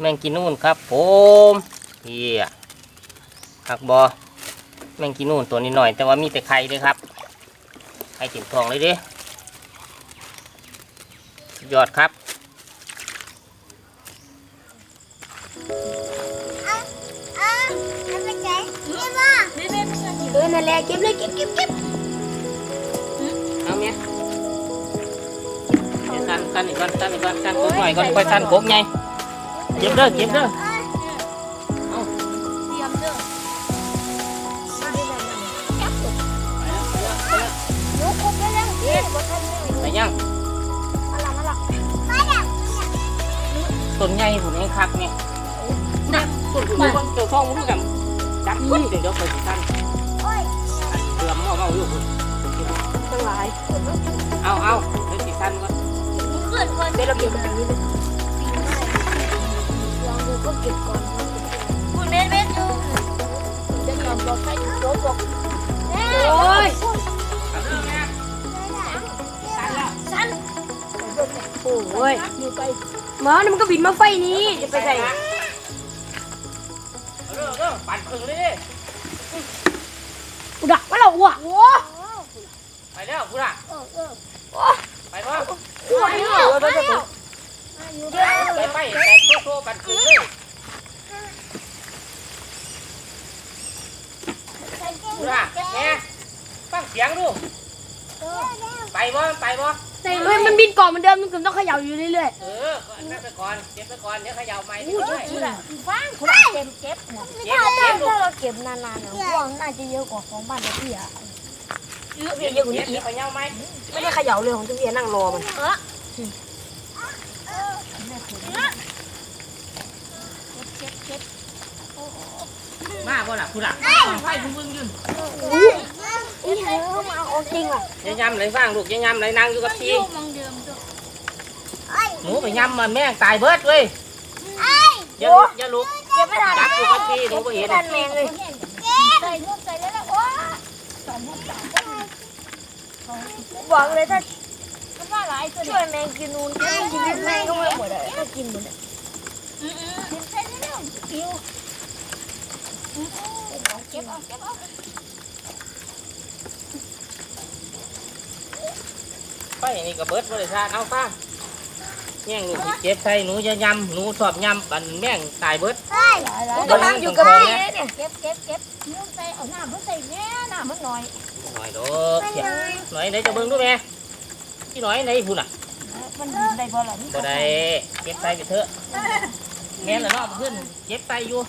แมงกินนู่นครับผมเฮียหักบอแมงกินนู่นตัวนี้หน่อย แต่ว่ามีแต่ไข่เลยครับไข่ติ่มทองเลยเดิยอดครับเออนั่นแหละเก็บเลยเก็บเก็บเก็บเอาเมียเดี๋ยวสั้นสั้นอีกก่อนสั้นอีกก่อนสั้นกบหน่อยก่อนค่อยสั้นกบไง เก็บเด้อเก็บเด้อเตรียมเด้อหนูคบได้แล้วพี่บ่ทันเลยไปยังมาละมาละต้นใหญ่ผมเองครับเนี่ยนะต้นผมคนเกี่ยวข้องมันกับจับคนเดี๋ยวเดี๋ยวไปสิสั้นเรือมเอาเอาอยู่พุ่นตั้งหลายเอาเอาเดี๋ยวสิสั้นก่อนขึ้นก่อนเดี๋ยวเราเก็บแบบนี้เลยลองดู ก็เก็บก่อนคุณเม็ดเม็ดอยู่จะยอมบอกให้โจ๊กบอกโอ้ยเอาเรื่องแม่สั้นแล้วสั้นโอ้ยอยู่ไปหมานี่มันก็บินมาไฟนี้จะไปไหนเอาเรื่องเอาเรื่องปั่นถึงเลยดิกูดักว่าเราอะโอ้ไปแล้วพูดอะไปพ่อโหเดี๋ยวเดี๋ยวเดี๋ยวไปไปแตกโซ่ๆปั่นถึงเลยพูด อะแม่ฟังเสียงดูไปบ่ไปบ่เฮ้ยมันบินก่อนเหมือนเดิมมันต้องเขย่าอยู่เรื่อยเออก็อันนั้นไปก่อนเก็บไปก่อนเดี๋ยวเขย่าใหม่ๆดีกว่าฟังคุณเก็บเก็บเนี่ยเก็บเก็บลูกถ้าเราเก็บนานๆนะพวกน่าจะเยอะกว่าของบ้านพี่อะเยอะเก็บเยอะกว่านี้อีเดี๋ยกวเขย่าใหม่ไม่ได้เขย่าเลยของเพี่นั่งรอมัน มาบ่ล่ะพูดอะไฟพึ่งพึ่งยืนนี่ไงเขามาเอาจริงอะย่าย้ำเลยฟังลูกย่าย้ำเลยนั่งอยู่กับทีหนูไปยำมันแม่งตายเบิดเว้ยอย่าลุกอย่าลุกเก็บไม่ทันจับอยู่กับทีหนูไปเห็นทังเลยใส่ลูกใส่แล้วแล้วโอ้บอกเลยถ้ามันว่าหลายช่วยแมงกินนูนชีวิตแมงก็ไม่หมดเลยถ้ากินหมดเลยอืมใส่แล้วคิว เก็บเอาเก็บเอาไปนี่ก็เบิดบริษัทเอาฟ้าแย่งลูกสิเจ็บใส่หนูจะย้ำหนูชอบย้ำกันแม่งตายเบิดก็นั่งอยู่กับพี่เนี่ยเก็บเก็บเก็บลูกใส่เอาหน้ามันใส่แน่หน้ามันหน่อยหน่อยดอกเสียหน่อยไหนจะเบิ่งดูแม่ที่หน่อยไหนพูดอะมันได้บ่ล่ะบ่ได้เก็บใส่ไปเถอะแม่นละเนาะขึ้นเก็บใส่อยู่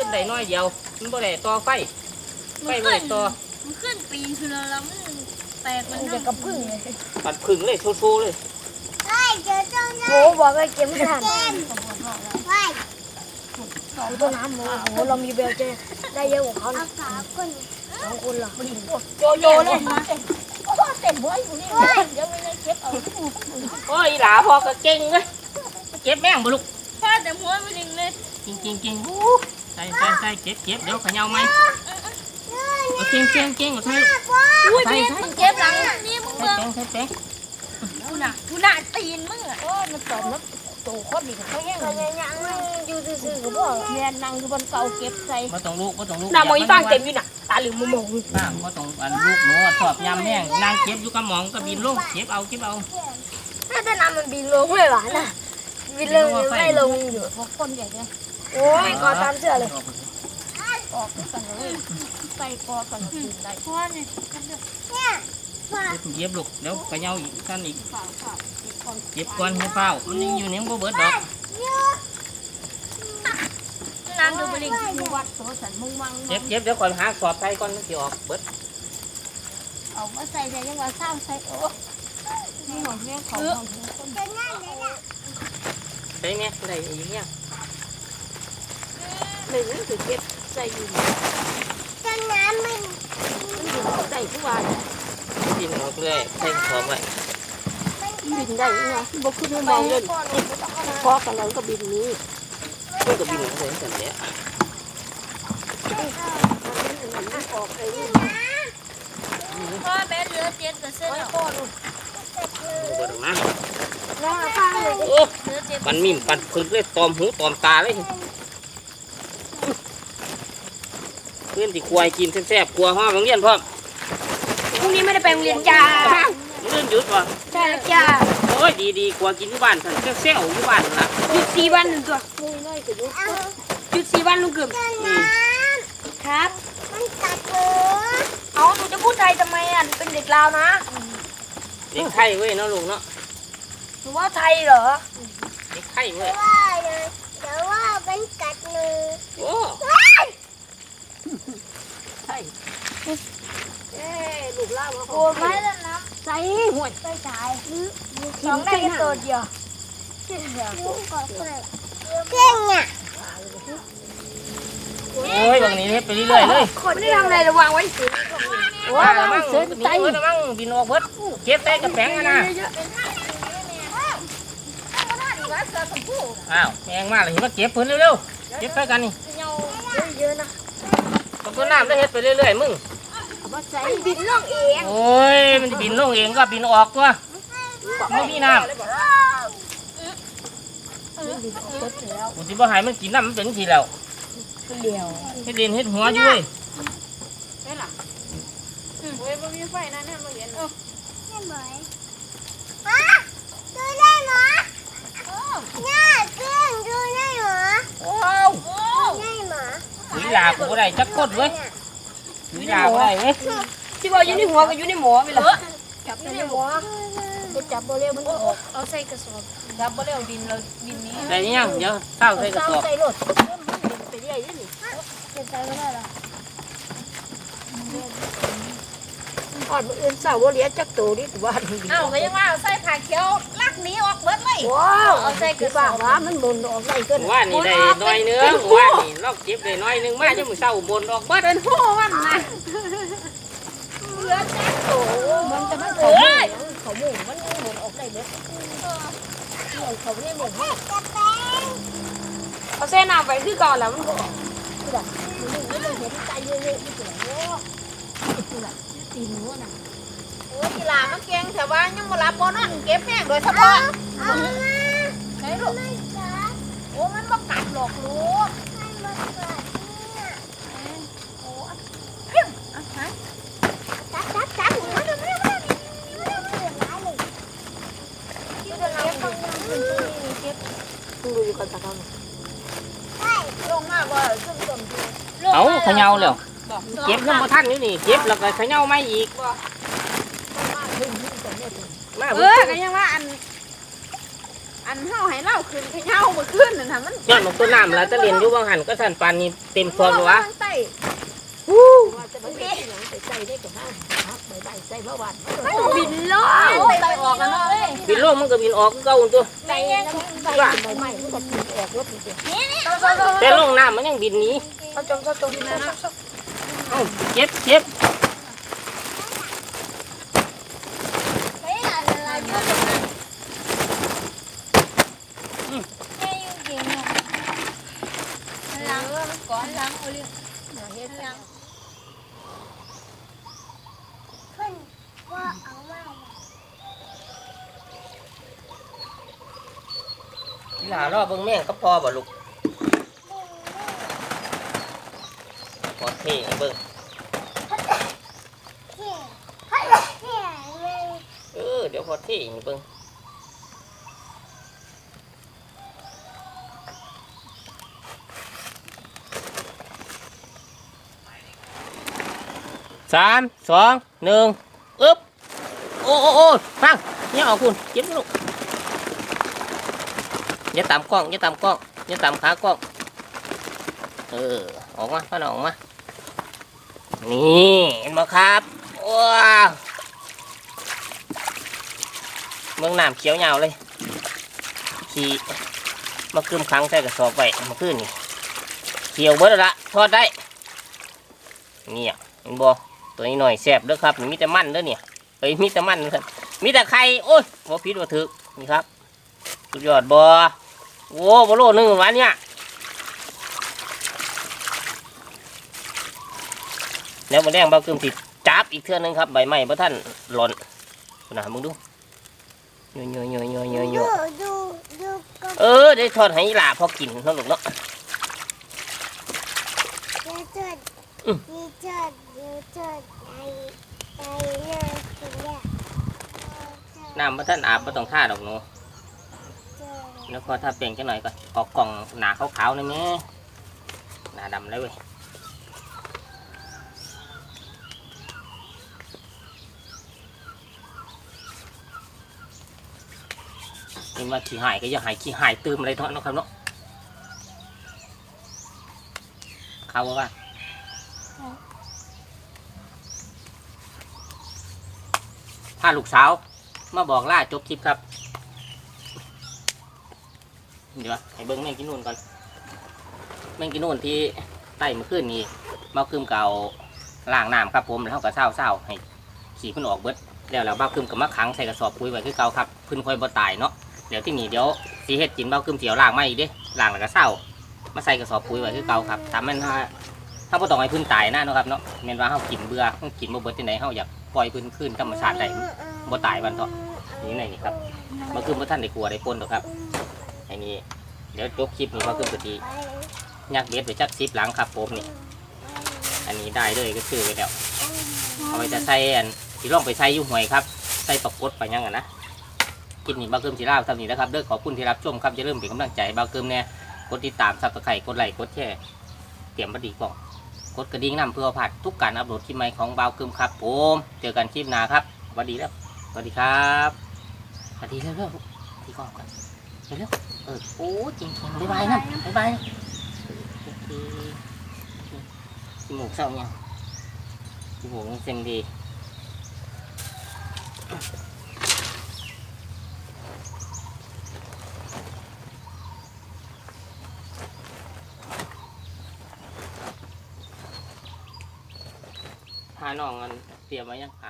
ขึ้นได้น้อยเดียว มันบ่ได้ต่อไฟ ไฟบ่ได้ต่อมันขึ้นปีคือแล้วมันแตกมันจะกระพึ่งเลยปัดผึ่งเลยชูๆเลยโอ้บอกเลยเก็บไม่ทันต้นน้ำโอ้โหเรามีเบลเจได้เยอะกว่าเขาสามคนสองคนเหรอโยโยเลยโอ้เต็มหัวอยู่นี่เดี๋ยวมันเก็บเอาโอ้ยหลาพอก็เก่งเลยเก็บแม่งบ่ลูกฟาดแต่หัวมันเองเลยจริงจริงจริง ใส่ใส่ใส่เก็บเก็บเดี๋ยวเขย่าไหมเอาเก่งเก่งเก่งเอาใส่อุ้ยพี่มันเก็บหลังนี่มึงใส่เบิ่งแป้งใส่แป้งกูน่ะกูน่ะตีนมึงอะโอ้มันตอมแล้วโตโคตรดีเขาแห้งเลยยังอยู่ซื่อๆกับพ่อแม่นั่งอยู่บนเก่าเก็บใส่มาต้องลูกมาต้องลูกหน้ามองอีฟางเต็มอยู่น่ะตาเหลืองมุมมองป้ามาต้องอันลูกหนูชอบยำแม่งนางเก็บอยู่กับหมองก็บินลงเก็บเอาเก็บเอาถ้าแต่น้ำมันบินลงไม่หวานน่ะบินลงยังไม่ลงอยู่พวกคนใหญ่เลย โอ้ยกอตามเสื้อเลยออกกันเลยใส่กอกันกินได้เพราะว่านี่เก็บลูกเดี๋ยวเขย่าอีกท่านอีกข่าวข่าวอีกคนเก็บก่อนให้เฝ้ามันยังอยู่ในบ่เบิดดอกน้ำดูบลิงดูวัดตัวสันมุงวังเก็บเก็บเดี๋ยวก่อนหาสอบใส่ก่อนมันสิออกเบิดเอามาใส่ใส่ยังว่าเศร้าใส่โอ้นี่ของแม่ของของคนใส่แม่ได้อีกเนี่ย หนึ่งถือเก็บใส่อยู่มันอยู่ได้ทุกวันบินออกเลยใส่สอบไว้บินได้ไงบอกขึ้นไม่มองเงินพอกันแล้วก็บินนี้เพื่อก็บินออกเลยสันเนี้ยออกเองพ่อแม่เหลือเจ็ดเปอร์เซ็นต์พ่อหนูบ่เบิดออกมาน้อ้เหลือปันมิ่มปันพึกเลยตอมหูตอมตาเลย เพื่อนที่ควายกินแซ่บๆกลัวห้องโรงเรียนพร้อมพรุ่งนี้ไม่ได้ไปโรงเรียนจ้าเรื่องหยุดวะใช่แล้วจ้าโอ้ยดีดีๆกลัวกินที่บ้านสันแซ่บๆอยู่บ้านนั่นล่ะหยุดสี่วันหนึ่งตัวหยุดสี่วันลุงเกือบครับมันกัดหนูเอาหนูจะพูดไทยทำไมอะเป็นเด็กลาวนะเด็กไข่เว้ยเนาะลุงเนาะหนูว่าไทยเหรอเด็กไข่เว้ยว่าเลยเดี๋ยวว่ามันกัดหนูโอ้ โอ้ไม่แล้วนะใส่หัวใจใจสองได้แค่ตัวเดียวเก่งอะโอ้ยบางนี้เฮ็ดไปเรื่อยๆเลยคนไม่ได้ทำอะไรระวางไว้สิว่าแล้วมั่งเบิดแล้วมั่งบินออกเบิดเก็บใส่กระแป้งอะนะอ้าวแพงมากเลยเห็นมาเก็บเพิ่นเร็วๆเก็บใส่กันนี่เยอะนะตะกุนน้ำได้เฮ็ดไปเรื่อยๆมึง มันบินล่องเองโอ้ย มันจะบินลงเองก็บินออกตัวไม่มีน้ำกูสิบ่ให้มันกินน้ำมันเป็นทีแล้วเดียวเฮ็ดเรียนเฮ็ดหัวอยู่เว้ยได้ไหมฮะดูได้ไหมน่าเก่งดูได้ไหมว้าวได้ไหมหวีลากูบ่ได้จักคนเว้ยหวีลาบ่ได้เว้ย ที่ว่าอยู่ในหัวก็อยู่ในหมอไปเลยจับอยู่ในหมอจะจับโบเร็วมันออกเอาใส่กระสอบจับโบเร็วบินเราบินนี้ได้ยังเดี๋ยวเศร้าใส่กระสอบใส่รถไปเรื่อยๆนี่เก็บใจก็ได้หรอ อดมืออื่นเสาร์เลี้ยจักโตนี่ตัวนี้เอ้าก็ยังว่าเอาใส่ผ้าเขียวลักหนี้ออกเบิดเลยว้าวเอาใส่กระสอบว่ามันบนออกได้เกินว่านี่ได้น้อยเนื้อว่านี่ลอกเก็บได้น้อยหนึงมาจะมื้อเช้าบนออกเบิดเป็นผู้มันนะมันจะมันเขามุ่งเขามุ่งมันบนออกได้เบิดเขาเนี่ยบนห้องกระแป้งเอาเส้นน้ำไปคือก่อนแล้วมันก็มันเห็นใจเยอะๆนี่คือโอ้ ตีหนูน่ะโอ้ยกีฬามันเก่งแต่ว่ายังมารับบ่นอนเก็บแห้งโดยเฉพาะเอามาไหนลูกไม่กัดโอ้มันบ่กัดหรอกลูกให้มากัดเนี่ยโอ้เพี้ยงอะไหนกัดกัดกัดมาดูมาดู มาดูมาดูมาดูที่จะเก็บฟังยังเป็นที่เก็บดูอยู่กันตะกันใช่ลงมาบ่ซุ่มต้นเอาเขย่าแล้วบอกเก็บยังบ่ทันอยู่นี่เก็บแล้วก็เขย่าไม่อีกมาเอเบิ่องก็ยังว่าอัน อันเฮาให้เล่าคืนให้เฮาบ่คืนนั่นน่ะมันย้อนของตัวน้ำแล้วจะเรียนอยู่บางหันก็สั่นปานนี้เต็มซองเลยวะมันใส่ว่าจะไม่ได้ยังใส่ใจได้กับห้าฮักใบใบใส่เมื่อวานบินลอยใส่ออกกันเนาะเอ้ยบินโลกมันก็บินออกคือเก่าตัวใส่ใส่ใบใหม่มันก็ตีออกรถนี่สิแต่ลงน้ำมันยังบินหนี้เขาจงเขาจงนะ เอ้าเก็บเก็บไม่อะไรเยอะเลยแม่ยุ่งเก่งอะหลังก่อนหลังเอาเรื่องเฮ็ดยังเพื่อนว่าเอาไว้หลารอเบิ่งแม่งก็พอบ่ลูก พอเท่เบิ่งเฮ้ยเฮ้ยเฮ้ยเออเดี๋ยวพอเท่เบิ่งสามสองหนึ่งอึ๊บโอ้โอ้โอ้ฟังเนี่ยเอาคุณเก็บลูกอย่าตามกล้องอย่าตามกล้องอย่าตามขากล้องเออออกมาพ่อหนออกมา นี่เห็นไหมครับว้าวเมืองน้ำเขียวยาวเลยขี่มาคืมครั้งใส่กระสอบไว้มาขึ้นนี่เขียวเบิดแล้วละทอดได้เนี่ยเห็นบ่ตัวนี้หน่อยแซ่บเด้อครับมีแต่มันเด้อเนี่ยเอ้ยมีแต่มันครับมีแต่ไข่โอ้ยบ่ผิดบ่ถึกนี่ครับสุดยอดบ่โอ้บ่โลนึงวันเนี่ย แล้วมาแดงเบากึมติดจับอีกเทื่อนึงครับใบไม้บ่ท่านหล่นคุณนะมึงดูโยโยโยโยโยโยดูดูดูก็เออได้ทอดให้อีหลาพอกินเนาะลูกเนาะจะจดอืมมีจดมีจดไอ้ไอ้น่ากินเนี่ยน้ำมาท่านอาบมาต้องท่าดอกหนูจดแล้วก็ถ้าเปลี่ยนจังหน่อยก็ออกกล่องหนาขาวๆหนี่อยแม่หนาดำเลยเว้ย นี่ว่าขี้หายก็อย่าหายขี้หายตืมอะไรเท่านั้นเนาะครับเนาะเข้าว่าถ้าลูกสาว มาบอกล่าจบคลิปครับ เดี๋ยวให้เบิ้งแมงกินนูนก่อนแมงกินนูนที่ไต่มื่อคืนนี้บ้าคืมเก่าล้างน้ำครับผมแล้วเขาก็เศร้าเศร้าให้ขี่เพิ่นออกเบิดแล้วแล้วบ้าคืมกับมะขังใส่กระสอบปุ๋ยไว้คือเก่าครับพิ่นค่อยบ่ตายเนาะ เดี๋ยวที่นี่เดี๋ยวสีเฮ็ดกินเบ้าคืมเสียวล้างไมาอีกเด้ล้างแล้วก็เศร้ามาใส่กระสอบปุ๋ยไว้คือเก่าครับทำมันถ้าถ้าบ่ต้องให้พิ่นตายนะเนาะครับเนาะแม่นว่าเฮากินเบื่อเฮากินบ่เบิดที่ไหนเฮาอยากปล่อยพิ่นคืนธรรมชาติได้บ่ตายวันเถาะนี่ไหนนี่ครับบ้าคืมบ่ทันได้กลัวได้ปนหรอกครับไอ้นี่เดี๋ยวจบคลิปนี้ก็คือปกติยักเบ็ดไปจักซิปหลังครับผมนี่ อันนี้ได้เลยก็คือไปแล้วเอาไปจะใส่อันที่ร่องไปใส่ยุ่หวยครับใส่ปลากดไปยังอะนะ กินนี่บาเกิมสีลาวทำนี่นะครับเด้อขอบคุณที่รับชมครับจะเริ่าลืมเป็นกำลังใจให้บาเกิมเนี่ยกดติดตามซับสไครต์กดไลค์กดแชร์เตรียมบัดดีกล่องกดกระดิ่งนำเพื่อผ่านทุกการอัปโหลดคลิปใหม่ของบาวเกิมครับผมเจอกันคลิปหน้าครับสวัสดีแล้วสวัสดีครับสวัสดีแล้วเร็วๆที่กล้องก่อนเร็วๆเออโอ้จริงๆบ๊ายบายนะบ๊ายบายนะโอเคจมูกเศร้ายังจมูกมันเซ็งดี น้องกันเตรียมไว้ยังหา